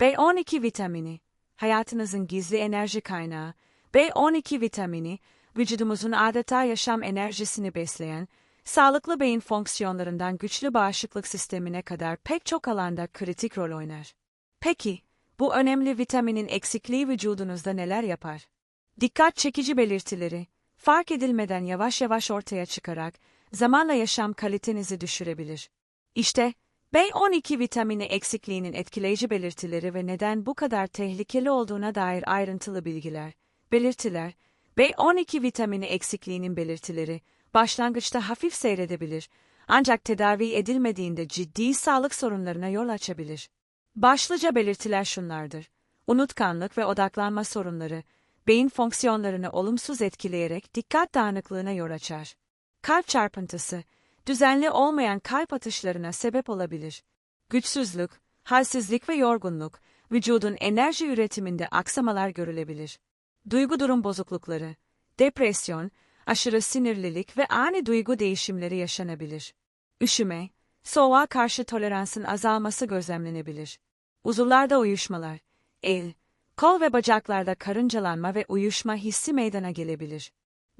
B12 vitamini, hayatınızın gizli enerji kaynağı. B12 vitamini, vücudumuzun adeta yaşam enerjisini besleyen, sağlıklı beyin fonksiyonlarından güçlü bağışıklık sistemine kadar pek çok alanda kritik rol oynar. Peki, bu önemli vitaminin eksikliği vücudunuzda neler yapar? Dikkat çekici belirtileri, fark edilmeden yavaş yavaş ortaya çıkarak, zamanla yaşam kalitenizi düşürebilir. İşte, B12 vitamini eksikliğinin etkileyici belirtileri ve neden bu kadar tehlikeli olduğuna dair ayrıntılı bilgiler. Belirtiler, B12 vitamini eksikliğinin belirtileri, başlangıçta hafif seyredebilir, ancak tedavi edilmediğinde ciddi sağlık sorunlarına yol açabilir. Başlıca belirtiler şunlardır. Unutkanlık ve odaklanma sorunları, beyin fonksiyonlarını olumsuz etkileyerek dikkat dağınıklığına yol açar. Kalp çarpıntısı, düzenli olmayan kalp atışlarına sebep olabilir. Güçsüzlük, halsizlik ve yorgunluk, vücudun enerji üretiminde aksamalar görülebilir. Duygu durum bozuklukları, depresyon, aşırı sinirlilik ve ani duygu değişimleri yaşanabilir. Üşüme, soğuğa karşı toleransın azalması gözlemlenebilir. Uzuvlarda uyuşmalar, el, kol ve bacaklarda karıncalanma ve uyuşma hissi meydana gelebilir.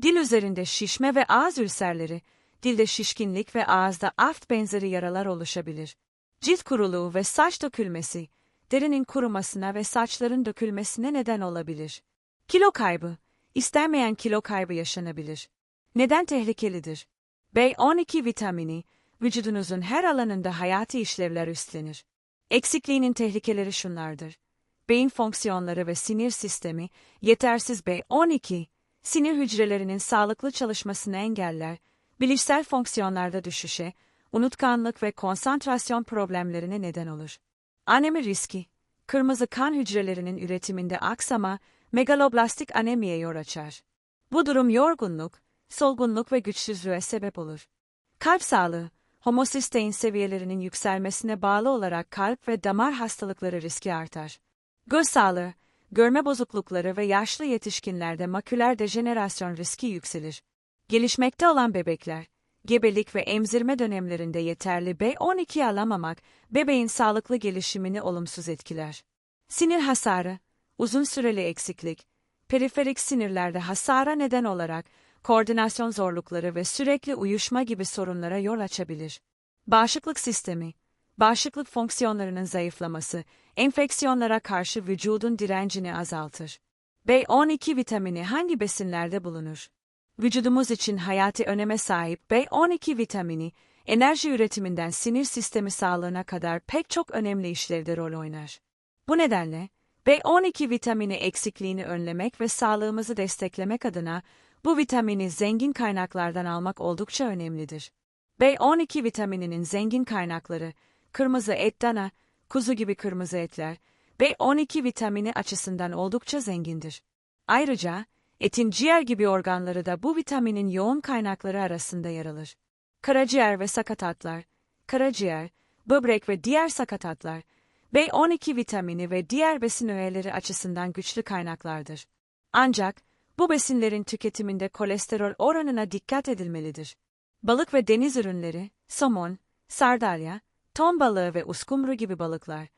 Dil üzerinde şişme ve ağız ülserleri, dilde şişkinlik ve ağızda aft benzeri yaralar oluşabilir. Cilt kuruluğu ve saç dökülmesi, derinin kurumasına ve saçların dökülmesine neden olabilir. Kilo kaybı, istenmeyen kilo kaybı yaşanabilir. Neden tehlikelidir? B12 vitamini, vücudunuzun her alanında hayati işlevler üstlenir. Eksikliğinin tehlikeleri şunlardır. Beyin fonksiyonları ve sinir sistemi, yetersiz B12, sinir hücrelerinin sağlıklı çalışmasını engeller, bilişsel fonksiyonlarda düşüşe, unutkanlık ve konsantrasyon problemlerine neden olur. Anemi riski, kırmızı kan hücrelerinin üretiminde aksama, megaloblastik anemiye yol açar. Bu durum yorgunluk, solgunluk ve güçsüzlüğe sebep olur. Kalp sağlığı, homosistein seviyelerinin yükselmesine bağlı olarak kalp ve damar hastalıkları riski artar. Göz sağlığı, görme bozuklukları ve yaşlı yetişkinlerde maküler dejenerasyon riski yükselir. Gelişmekte olan bebekler, gebelik ve emzirme dönemlerinde yeterli B12 alamamak, bebeğin sağlıklı gelişimini olumsuz etkiler. Sinir hasarı, uzun süreli eksiklik, periferik sinirlerde hasara neden olarak, koordinasyon zorlukları ve sürekli uyuşma gibi sorunlara yol açabilir. Bağışıklık sistemi, bağışıklık fonksiyonlarının zayıflaması, enfeksiyonlara karşı vücudun direncini azaltır. B12 vitamini hangi besinlerde bulunur? Vücudumuz için hayati öneme sahip B12 vitamini, enerji üretiminden sinir sistemi sağlığına kadar pek çok önemli işlevde rol oynar. Bu nedenle, B12 vitamini eksikliğini önlemek ve sağlığımızı desteklemek adına bu vitamini zengin kaynaklardan almak oldukça önemlidir. B12 vitamininin zengin kaynakları, kırmızı et dana, kuzu gibi kırmızı etler, B12 vitamini açısından oldukça zengindir. Ayrıca, etin ciğer gibi organları da bu vitaminin yoğun kaynakları arasında yer alır. Karaciğer ve sakatatlar, karaciğer, böbrek ve diğer sakatatlar, B12 vitamini ve diğer besin öğeleri açısından güçlü kaynaklardır. Ancak, bu besinlerin tüketiminde kolesterol oranına dikkat edilmelidir. Balık ve deniz ürünleri, somon, sardalya, ton balığı ve uskumru gibi balıklar,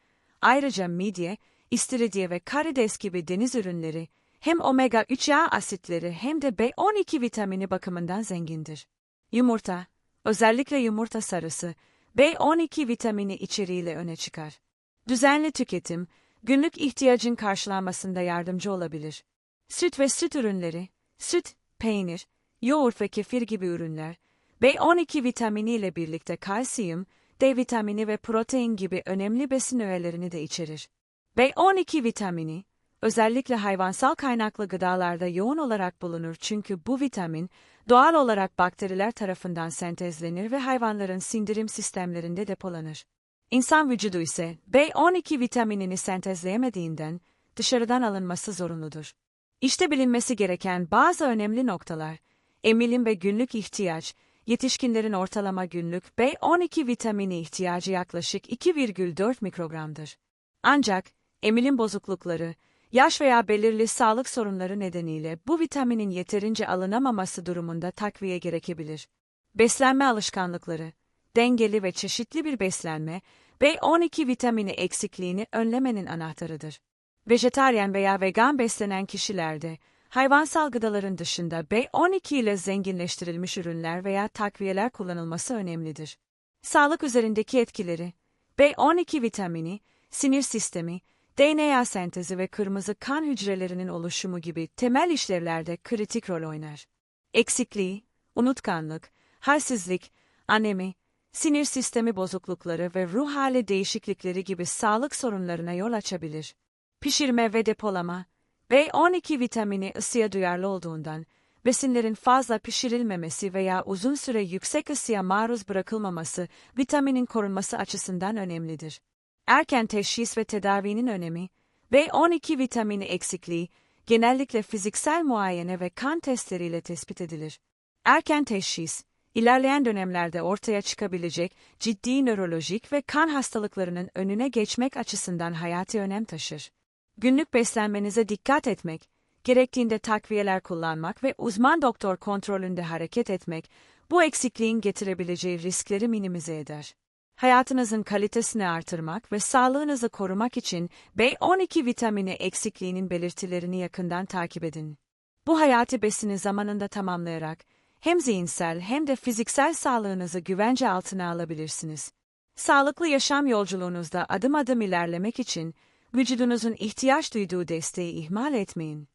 ayrıca midye, istiridye ve karides gibi deniz ürünleri, hem omega-3 yağ asitleri hem de B12 vitamini bakımından zengindir. Yumurta, özellikle yumurta sarısı, B12 vitamini içeriğiyle öne çıkar. Düzenli tüketim, günlük ihtiyacın karşılanmasında yardımcı olabilir. Süt ve süt ürünleri, süt, peynir, yoğurt ve kefir gibi ürünler, B12 vitamini ile birlikte kalsiyum, D vitamini ve protein gibi önemli besin öğelerini de içerir. B12 vitamini, özellikle hayvansal kaynaklı gıdalarda yoğun olarak bulunur çünkü bu vitamin, doğal olarak bakteriler tarafından sentezlenir ve hayvanların sindirim sistemlerinde depolanır. İnsan vücudu ise B12 vitaminini sentezleyemediğinden dışarıdan alınması zorunludur. İşte bilinmesi gereken bazı önemli noktalar, emilim ve günlük ihtiyaç, yetişkinlerin ortalama günlük B12 vitamini ihtiyacı yaklaşık 2,4 mikrogramdır. Ancak, emilim bozuklukları, yaş veya belirli sağlık sorunları nedeniyle bu vitaminin yeterince alınamaması durumunda takviye gerekebilir. Beslenme alışkanlıkları, dengeli ve çeşitli bir beslenme, B12 vitamini eksikliğini önlemenin anahtarıdır. Vejetaryen veya vegan beslenen kişilerde, hayvansal gıdaların dışında B12 ile zenginleştirilmiş ürünler veya takviyeler kullanılması önemlidir. Sağlık üzerindeki etkileri, B12 vitamini, sinir sistemi, DNA sentezi ve kırmızı kan hücrelerinin oluşumu gibi temel işlevlerde kritik rol oynar. Eksikliği, unutkanlık, halsizlik, anemi, sinir sistemi bozuklukları ve ruh hali değişiklikleri gibi sağlık sorunlarına yol açabilir. Pişirme ve depolama, B12 vitamini ısıya duyarlı olduğundan, besinlerin fazla pişirilmemesi veya uzun süre yüksek ısıya maruz bırakılmaması vitaminin korunması açısından önemlidir. Erken teşhis ve tedavinin önemi, B12 vitamini eksikliği, genellikle fiziksel muayene ve kan testleriyle tespit edilir. Erken teşhis, ilerleyen dönemlerde ortaya çıkabilecek ciddi nörolojik ve kan hastalıklarının önüne geçmek açısından hayati önem taşır. Günlük beslenmenize dikkat etmek, gerektiğinde takviyeler kullanmak ve uzman doktor kontrolünde hareket etmek, bu eksikliğin getirebileceği riskleri minimize eder. Hayatınızın kalitesini artırmak ve sağlığınızı korumak için B12 vitamini eksikliğinin belirtilerini yakından takip edin. Bu hayati besini zamanında tamamlayarak hem zihinsel hem de fiziksel sağlığınızı güvence altına alabilirsiniz. Sağlıklı yaşam yolculuğunuzda adım adım ilerlemek için vücudunuzun ihtiyaç duyduğu desteği ihmal etmeyin.